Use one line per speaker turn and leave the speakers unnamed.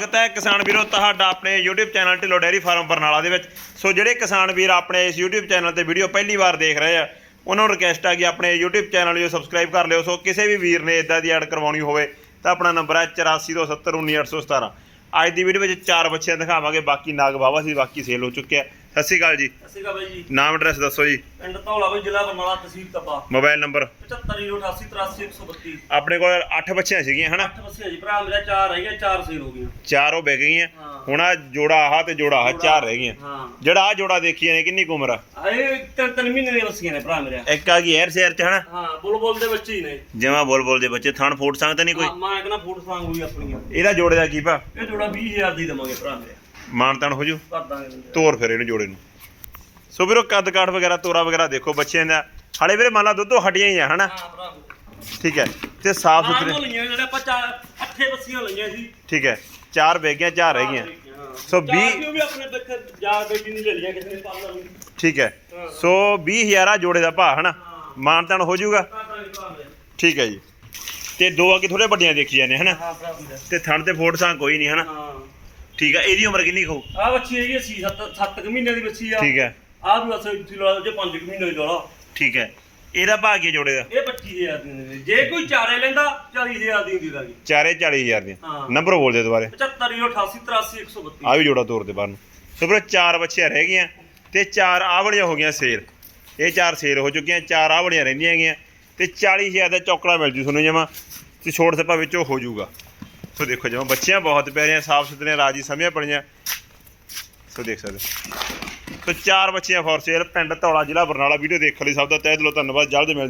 ਸਵਾਗਤ ਹੈ ਕਿਸਾਨ ਵੀਰੋ ਤੁਹਾਡਾ ਆਪਣੇ YouTube channel Dhillon dairy farm Barnala ਦੇ ਵਿੱਚ। ਸੋ ਜਿਹੜੇ ਕਿਸਾਨ ਵੀਰ ਆਪਣੇ ਇਸ YouTube ਚੈਨਲ ਤੇ ਵੀਡੀਓ ਪਹਿਲੀ ਵਾਰ ਦੇਖ ਰਹੇ ਆ, ਉਹਨਾਂ ਨੂੰ ਰਿਕਵੈਸਟ ਆ ਕਿ ਆਪਣੇ YouTube ਚੈਨਲ ਨੂੰ ਸਬਸਕ੍ਰਾਈਬ ਕਰ ਲਿਓ। ਸੋ ਕਿਸੇ ਵੀ ਵੀਰ ਨੇ ਇਦਾਂ ਦੀ ਐਡ ਕਰਵਾਉਣੀ ਹੋਵੇ ਤਾਂ ਆਪਣਾ ਨੰਬਰ ਹੈ 8427191817 ਅੱਜ ਦੀ ਵੀਡੀਓ ਵਿੱਚ ਚਾਰ ਬੱਚਿਆਂ ਦਿਖਾਵਾਂਗੇ, ਬਾਕੀ ਨਾਗ ਬਾਵਾ ਸੀ ਬਾਕੀ ਸੇਲ ਹੋ ਚੁੱਕਿਆ। ਸਤਿ ਸ਼੍ਰੀ ਅਕਾਲ ਜੀ।
ਸਤਿ ਸ਼੍ਰੀ ਅਕਾਲ ਬਾਈ ਜੀ।
ਨਾਮ ਐਡਰੈਸ ਦੱਸੋ ਜੀ।
ਪਿੰਡ ਧੌਲਾ ਬਾਈ ਜ਼ਿਲ੍ਹਾ ਬਰਨਾਲਾ ਤਹਿਸੀਲ ਤਪਾ।
Mobile number.
7588833132
ਆਪਣੇ ਕੋਲ 8 ਬੱਚੀਆਂ ਸੀਗੀਆਂ ਹਨਾ?
ਅੱਠ ਬੱਸੇ ਜੀ। ਭਰਾ ਮੇਰਾ ਚਾਰ ਰਹਿ ਗਿਆ ਚਾਰ ਸੇਲ ਹੋ ਗਈਆਂ।
ਚਾਰ ਉਹ ਵਿਕ ਗਈਆਂ। ਹੁਣ ਆ ਜੋੜਾ ਆਹ ਤੇ ਜੋੜਾ ਆਹ ਚਾਰ ਰਹਿ ਗਈਆਂ।
ਹਾਂ।
ਜਿਹੜਾ ਆ ਜੋੜਾ ਦੇਖੀਆਂ ਨੇ ਕਿੰਨੀ ਕੁ ਉਮਰ ਆ?
ਇਹ ਤਿੰਨ ਤਿੰਨ ਮਹੀਨੇ ਦੀਆਂ ਬੱਸੀਆਂ ਨੇ ਭਰਾ ਮੇਰਾ
ਇੱਕ ਆ ਗਈ ਐਰ ਸ਼ਹਿਰ ਚ ਹਨਾ?
ਹਾਂ ਬੁਲ ਬੁਲ ਦੇ ਬੱਚੇ ਹੀ ਨੇ।
ਜਿਵੇਂ ਬੋਲ ਬੋਲ ਦੇ ਬੱਚੇ ਥਣ ਫੋਟ ਸੰਗ ਤਾਂ ਨਹੀਂ ਕੋਈ?
ਹਾਂ, ਮੈਂ ਕਹਿੰਦਾ ਫੂਡ ਸਾਂਗ ਹੋਈ ਆਪਣੀਆਂ।
ਇਹਦਾ ਜੋੜੇ ਦਾ ਕੀ ਭਾ?
ਇਹ ਜੋੜਾ 20000 ਦੀ ਦਵਾਂਗੇ ਭਰਾ ਮੇਰੇ
ਮਾਨਤਾਨ ਹੋ ਜੂ?
ਕਰ ਦਾਂਗੇ ਬੰਦੇ।
ਤੋਰ ਫਿਰ ਇਹਨੂੰ ਜੋੜੇ ਨੂੰ। ਸੋ ਵੀਰੋ ਕੱਦ ਕਾਠ ਵਗੈਰਾ ਤੋਰਾ ਵਗੈਰਾ ਦੇਖੋ ਬੱਚਿਆਂ ਦਾ। ਹਲੇ ਵੀਰੇ ਮੰਨ ਲਾ ਦੁੱਧੋਂ ਹਟੀਆਂ ਹੀ ਆ ਹਨਾ?
ਹਾਂ ਭਰਾ।
ਠੀਕ ਹੈ। ਤੇ ਸਾਫ਼
ਆਹ
ਸੁਥਰੇ
ਤੋਂ ਲਈਆਂ ਜਿਹੜੇ ਆਪਾਂ ਚਾਰ ਅੱਠੇ ਬੱਸੀਆਂ ਲਈਆਂ ਸੀ।
ਠੀਕ ਹੈ। ਚਾਰ ਵਿਕ ਗਈਆਂ ਚਾਰ ਰਹਿ ਗਈਆਂ ਸੋ
ਸੋ
ਵੀਹ-
20 ਵੀ ਆਪਣੇ ਬੱਚੇ ਜਾ ਬੇਟੀ ਨਹੀਂ ਲੈ ਲਿਆ ਕਿਸੇ ਨੇ ਪਾਲਣਾ ਨਹੀਂ
ਠੀਕ ਹੈ। ਸੋ 20000 ਆ ਜੋੜੇ ਦਾ ਭਾ ਹਨਾ? ਮਾਨਤਾਨ ਹੋ ਜਾਊਗਾ
ਕਰ ਦਾਂਗੇ ਭਰਾ ਮੇਰੇ
ਠੀਕ ਹੈ ਜੀ। ਤੇ ਦੋ ਅੱਗੇ ਥੋੜੇ ਵੱਡੀਆਂ ਦੇਖੀਆਂ ਨੇ ਹਨਾ?
ਹਾਂ ਭਰਾ ਮੇਰੇ
ਤੇ ਥਣ ਤੇ ਫੋਟ ਸੰਗ ਕੋਈ ਨਹੀਂ ਹਨਾ? ਠੀਕ ਹੈ ਇਹਦੀ ਉਮਰ ਕਿੰਨੀ ਖਾਊ
ਆ ਬੱਚੀ ਹੈਗੀ ਸੀ 7 7 ਮਹੀਨਿਆਂ ਦੀ ਬੱਚੀ ਆ।
ਠੀਕ ਹੈ
ਆ ਵੀ ਅਸਲ ਵਿੱਚ ਲਾ ਲਓ ਜੇ 5 ਮਹੀਨੇ ਦੀ ਲਾ ਲਓ।
ਠੀਕ ਹੈ ਇਹਦਾ ਭਾ ਕੀ ਜੋੜੇ ਦਾ?
ਇਹ 25000 ਦੀ ਜੇ ਕੋਈ ਚਾਰੇ ਲੈਂਦਾ 40000 ਦੀ ਹੁੰਦੀ ਦਾਗੀ
ਚਾਰੇ 40000 ਦੀਆਂ।
ਹਾਂ।
ਨੰਬਰ ਬੋਲ ਦੇ ਦੁਬਾਰੇ।
75 88 83 132
ਆ ਵੀ ਜੋੜਾ ਤੋਰ ਦੇ ਬਾਹਰ ਨੂੰ। ਸੋ ਵੀਰੋ ਚਾਰ ਬੱਚੀਆਂ ਰਹਿ ਗਈਆਂ ਤੇ ਚਾਰ ਆਹ ਵਾਲੀਆਂ ਹੋ ਗਈਆਂ ਸੇਲ। ਇਹ ਚਾਰ ਸੇਲ ਹੋ ਚੁੱਕੀਆਂ ਚਾਰ ਆਹ ਵਾਲੀਆਂ ਰਹਿੰਦੀਆਂ ਹੈਗੀਆਂ। ਤੇ 40000 ਦਾ ਚੌਕੜਾ ਮਿਲ ਜੂ ਤੁਹਾਨੂੰ ਜਮਾ। ਤੇ ਛੋੜ ਸੱਪਾ ਵਿੱਚੋਂ ਹੋ ਜਾਊਗਾ ਸੋ ਦੇਖੋ ਜਮਾ ਬੱਚੀਆਂ ਬਹੁਤ ਪਿਆਰੀਆਂ ਸਾਫ਼ ਸੁਥਰੀਆਂ, ਰਾਜੀ ਸਮਝਿਆ ਪੜੀਆਂ ਸੋ ਦੇਖ ਸਕਦੇ ਹੋ। ਸੋ ਚਾਰ ਬੱਚੀਆਂ ਫੋਰ ਸੇਲ, ਪਿੰਡ ਧੌਲਾ ਜ਼ਿਲ੍ਹਾ ਬਰਨਾਲਾ, ਵੀਡੀਓ ਦੇਖਣ ਲਈ ਸਭ ਦਾ ਤਹਿ ਦਿਲੋਂ ਧੰਨਵਾਦ, ਜਲਦ ਮਿਲ